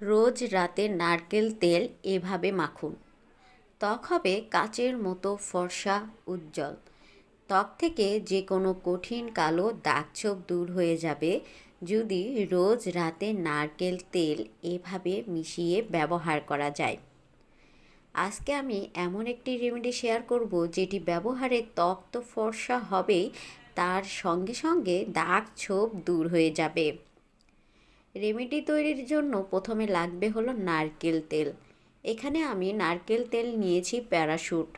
রোজ রাতে নারকেল তেল এভাবে মাখুন। ত্বক হবে কাচের মতো ফর্সা, উজ্জ্বল। ত্বক থেকে যে কোনো কঠিন কালো দাগছোপ দূর হয়ে যাবে যদি রোজ রাতে নারকেল তেল এভাবে মিশিয়ে ব্যবহার করা যায়। আজকে আমি এমন একটি রেমেডি শেয়ার করব যেটি ব্যবহারে ত্বক তো ফর্সা হবেই, তার সঙ্গে সঙ্গে দাগ ছোপ দূর হয়ে যাবে। রেমেডি তৈরির জন্য প্রথমে লাগবে হলো নারকেল তেল। এখানে আমি নারকেল তেল নিয়েছি প্যারাশুট।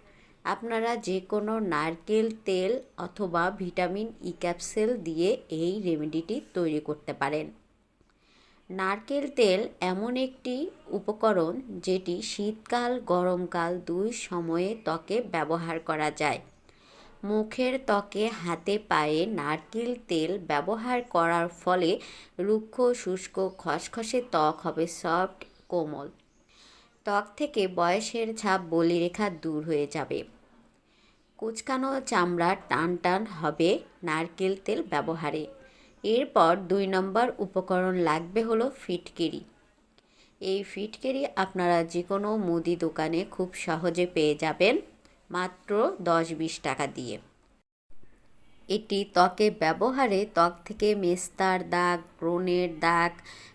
আপনারা যে কোনো নারকেল তেল অথবা ভিটামিন ই ক্যাপসুল দিয়ে এই রেমেডিটি তৈরি করতে পারেন। নারকেল তেল এমন একটি উপকরণ যেটি শীতকাল, গরমকাল দুই সময়ে ত্বকে ব্যবহার করা যায়। মুখের ত্বকে হাতে পায়ে নারকেল তেল ব্যবহার করার ফলে রুক্ষ, শুষ্ক, খসখসে ত্বক হবে সফট, কোমল। ত্বক থেকে বয়সের ছাপ বলিরেখা দূর হয়ে যাবে। কুচকানো চামড়া টান টান হবে নারকেল তেল ব্যবহারে। এরপর দুই নম্বর উপকরণ লাগবে হলো ফিটকিরি। এই ফিটকিরি আপনারা যে কোনো মুদি দোকানে খুব সহজে পেয়ে যাবেন। মাত্র দশ বিশ টাকা দিয়ে। এটি ত্বকে ব্যবহারে ত্বক থেকে মেস্তার দাগ, ব্রণের দাগ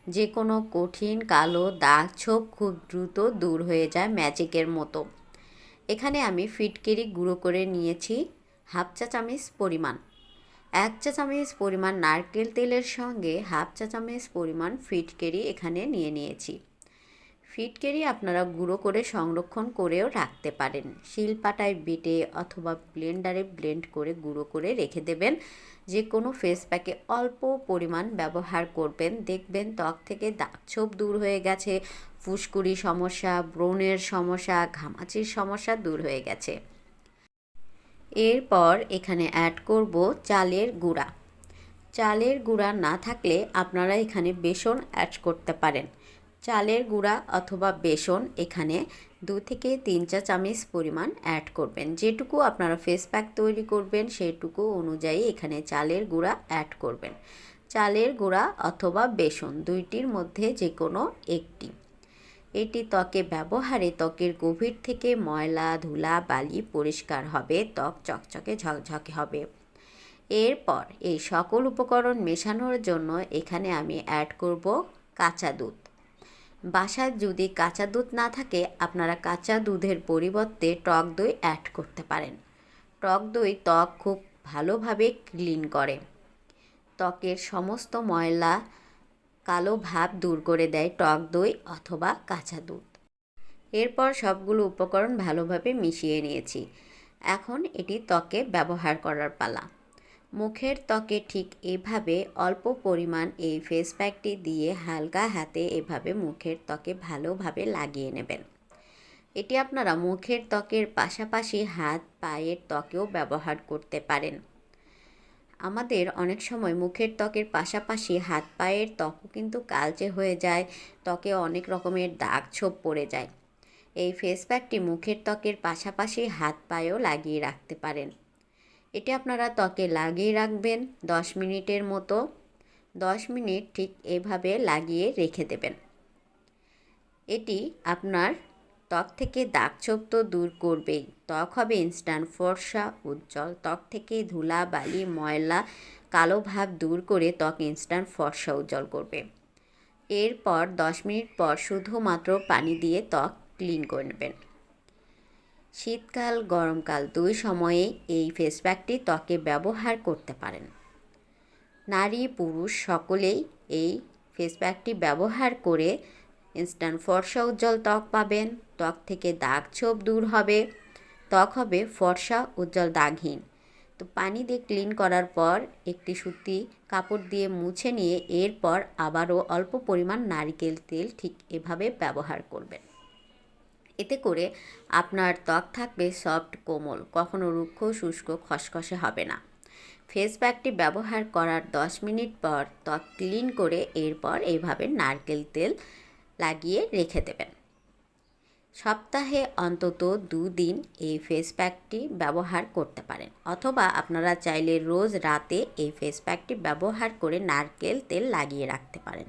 যে কোনো কঠিন কালো দাগ ছোপ খুব দ্রুত দূর হয়ে যায় ম্যাজিকের মতো। এখানে আমি ফিটকেরি গুঁড়ো করে নিয়েছি হাফ চা চামচ পরিমাণ। এক চা চামচ পরিমাণ নারকেল তেলের সঙ্গে হাফ চা চামচ পরিমাণ ফিটকেরি এখানে নিয়ে নিয়েছি। ফিটকেরি আপনারা গুঁড়ো করে সংরক্ষণ করেও রাখতে পারেন। শিলপাটায় বেটে অথবা ব্লেন্ডারে ব্লেন্ড করে গুঁড়ো করে রেখে দেবেন। যে কোনো ফেস প্যাকে অল্প পরিমাণ ব্যবহার করবেন। দেখবেন ত্বক থেকে দাগ ছোপ দূর হয়ে গেছে, ফুসকুড়ি সমস্যা, ব্রণের সমস্যা, ঘামাচির সমস্যা দূর হয়ে গেছে। এরপর এখানে অ্যাড করব চালের গুঁড়া। চালের গুঁড়া না থাকলে আপনারা এখানে বেসন অ্যাড করতে পারেন। চালের গুঁড়া অথবা বেসন এখানে দু থেকে তিন চা চামচ পরিমাণ অ্যাড করবেন। যেটুকু আপনারা ফেস প্যাক তৈরি করবেন, সেটুকু অনুযায়ী এখানে চালের গুঁড়া অ্যাড করবেন। চালের গুঁড়া অথবা বেসন দুইটির মধ্যে যে কোনো একটি। এটি ত্বকে ব্যবহারে ত্বকের গভীর থেকে ময়লা, ধুলা, বালি পরিষ্কার হবে, ত্বক চকচকে ঝকঝকে হবে। এরপর এই সকল উপকরণ মেশানোর জন্য এখানে আমি অ্যাড করব কাঁচা দুধ। বাসায় যদি কাঁচা দুধ না থাকে, আপনারা কাঁচা দুধের পরিবর্তে টক দই অ্যাড করতে পারেন। টক দই ত্বক খুব ভালোভাবে ক্লিন করে। ত্বকের সমস্ত ময়লা, কালো ভাব দূর করে দেয় টক দই অথবা কাঁচা দুধ। এরপর সবগুলো উপকরণ ভালোভাবে মিশিয়ে নিয়েছি। এখন এটি ত্বকে ব্যবহার করার পালা। মুখের ত্বকে ঠিক এভাবে অল্প পরিমাণ এই ফেস প্যাকটি দিয়ে হালকা হাতে এভাবে মুখের ত্বকে ভালোভাবে লাগিয়ে নেবেন। এটি আপনারা মুখের ত্বকের পাশাপাশি হাত, পায়ের ত্বকেও ব্যবহার করতে পারেন। আমাদের অনেক সময় মুখের ত্বকের পাশাপাশি হাত, পায়ের ত্বকও কিন্তু কালচে হয়ে যায়, ত্বকে অনেক রকমের দাগ ছোপ পড়ে যায়। এই ফেস প্যাকটি মুখের ত্বকের পাশাপাশি হাত, পায়েও লাগিয়ে রাখতে পারেন। এটি আপনারা ত্বকে লাগিয়ে রাখবেন দশ মিনিটের মতো। দশ মিনিট ঠিক এভাবে লাগিয়ে রেখে দেবেন। এটি আপনার ত্বক থেকে দাগ ছোপ তো দূর করবেই। ত্বক হবে ইনস্ট্যান্ট ফর্সা, উজ্জ্বল। ত্বক থেকে ধুলা, বালি, ময়লা, কালো ভাব দূর করে ত্বক ইনস্ট্যান্ট ফর্সা, উজ্জ্বল করবে। এরপর দশ মিনিট পর শুধুমাত্র পানি দিয়ে ত্বক ক্লিন করে নেবেন। শীতকাল, গরমকাল দুই সময়ে এই ফেস প্যাকটি ত্বকে ব্যবহার করতে পারেন। নারী, পুরুষ সকলেই এই ফেস প্যাকটি ব্যবহার করে ইনস্ট্যান্ট ফর্সা উজ্জ্বল ত্বক পাবেন। ত্বক থেকে দাগ ছোপ দূর হবে। ত্বক হবে ফর্সা, উজ্জ্বল, দাগহীন। তো পানি দিয়ে ক্লিন করার পর একটি সুতি কাপড় দিয়ে মুছে নিয়ে এরপর আবারও অল্প পরিমাণ নারিকেল তেল ঠিক এভাবে ব্যবহার করবেন। এতে করে আপনার ত্বক থাকবে সফট, কোমল, কখনো রুক্ষ, শুষ্ক, খসখসে হবে না। ফেস প্যাকটি ব্যবহার করার দশ মিনিট পর ত্বক ক্লিন করে এরপর এইভাবে নারকেল তেল লাগিয়ে রেখে দেবেন। সপ্তাহে অন্তত দুদিন এই ফেস প্যাকটি ব্যবহার করতে পারেন, অথবা আপনারা চাইলে রোজ রাতে এই ফেস প্যাকটি ব্যবহার করে নারকেল তেল লাগিয়ে রাখতে পারেন।